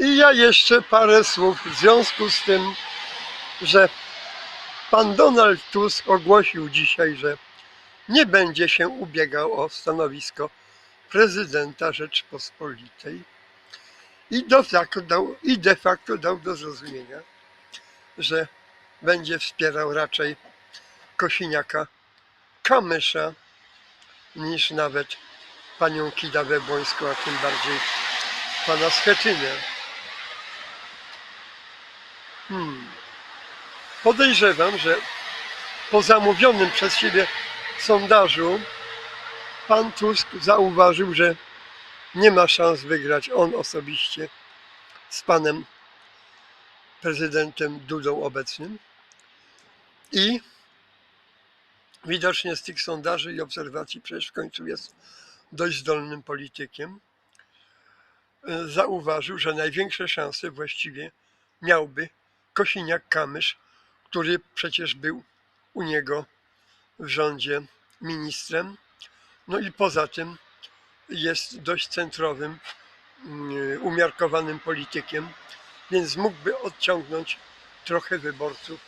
I ja jeszcze parę słów w związku z tym, że pan Donald Tusk ogłosił dzisiaj, że nie będzie się ubiegał o stanowisko prezydenta Rzeczpospolitej i de facto dał, i de facto dał do zrozumienia, że będzie wspierał raczej Kosiniaka Kamysza niż nawet panią Kidawę Błońską, a tym bardziej pana Schetynę. Hmm. Podejrzewam, że po zamówionym przez siebie sondażu pan Tusk zauważył, że nie ma szans wygrać on osobiście z panem prezydentem Dudą obecnym i widocznie z tych sondaży i obserwacji, przecież w końcu jest dość zdolnym politykiem, e, zauważył, że największe szanse właściwie miałby Kosiniak-Kamysz, który przecież był u niego w rządzie ministrem. No i poza tym jest dość centrowym, mm, umiarkowanym politykiem, więc mógłby odciągnąć trochę wyborców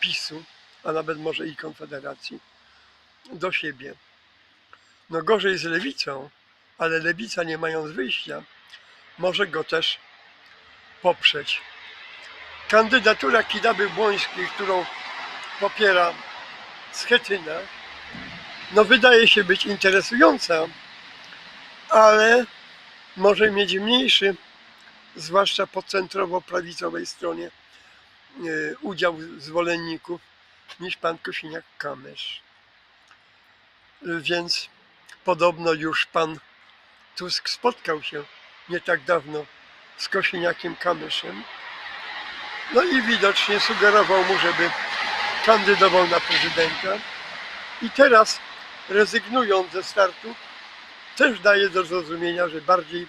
PiSu, a nawet może i Konfederacji do siebie. No gorzej z lewicą, ale lewica nie mając wyjścia, może go też poprzeć. Kandydatura Kidaby Błońskiej, którą popiera Schetyna, no wydaje się być interesująca, ale może mieć mniejszy, zwłaszcza po centrowo-prawicowej stronie, e, udział zwolenników niż pan Kosiniak-Kamysz. Więc podobno już pan Tusk spotkał się nie tak dawno z Kosiniakiem Kamyszem. No i widocznie sugerował mu, żeby kandydował na prezydenta. I teraz rezygnując ze startu, też daje do zrozumienia, że bardziej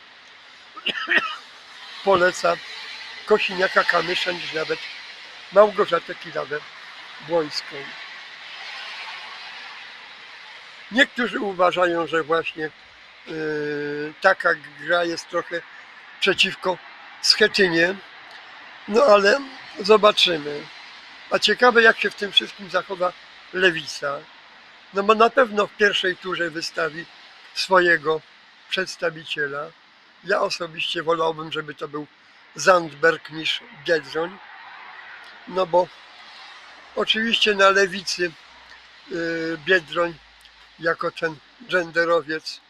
poleca Kosiniaka Kamysza niż nawet Małgorzatę Kilawę Błońską. Niektórzy uważają, że właśnie yy, taka gra jest trochę przeciwko Schetynie, no ale zobaczymy. A ciekawe jak się w tym wszystkim zachowa Lewica. No bo na pewno w pierwszej turze wystawi swojego przedstawiciela. Ja osobiście wolałbym, żeby to był Zandberg niż Biedroń. No bo oczywiście na lewicy yy, Biedroń jako ten genderowiec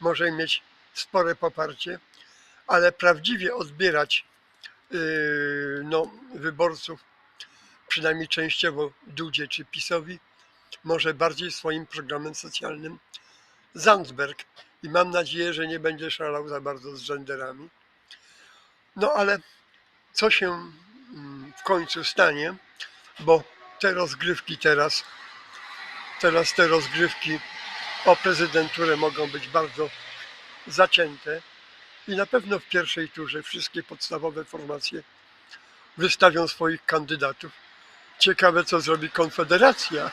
może mieć spore poparcie, ale prawdziwie odbierać no, wyborców, przynajmniej częściowo Dudzie czy PiSowi, może bardziej swoim programem socjalnym Zandberg. I mam nadzieję, że nie będzie szalał za bardzo z genderami. No ale co się mm, w końcu stanie, bo te rozgrywki teraz, teraz te rozgrywki o prezydenturę mogą być bardzo zacięte i na pewno w pierwszej turze wszystkie podstawowe formacje wystawią swoich kandydatów. Ciekawe, co zrobi Konfederacja.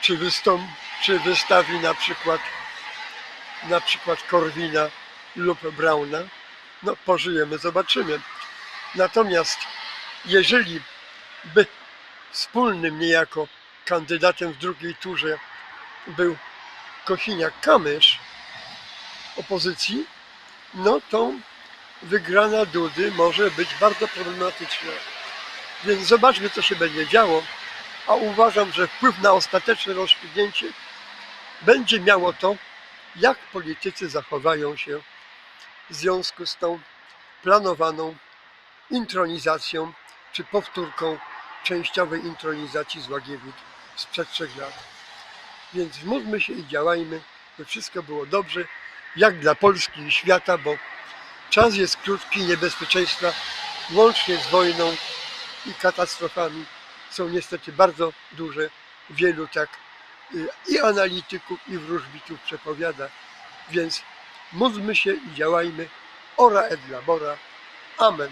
Czy, wystąp, czy wystawi na przykład, na przykład Korwina lub Brauna. No, pożyjemy, zobaczymy. Natomiast jeżeli by wspólnym niejako kandydatem w drugiej turze był Kosiniak-Kamysz opozycji, no to wygrana Dudy może być bardzo problematyczna. Więc zobaczmy, co się będzie działo. A uważam, że wpływ na ostateczne rozstrzygnięcie będzie miało to, jak politycy zachowają się w związku z tą planowaną intronizacją czy powtórką częściowej intronizacji z Łagiewnik sprzed trzech lat. Więc módlmy się i działajmy, by wszystko było dobrze, jak dla Polski i świata, bo czas jest krótki, niebezpieczeństwa, łącznie z wojną i katastrofami, są niestety bardzo duże. Wielu tak y, i analityków, i wróżbitów przepowiada. Więc módlmy się i działajmy. Ora et labora. Amen.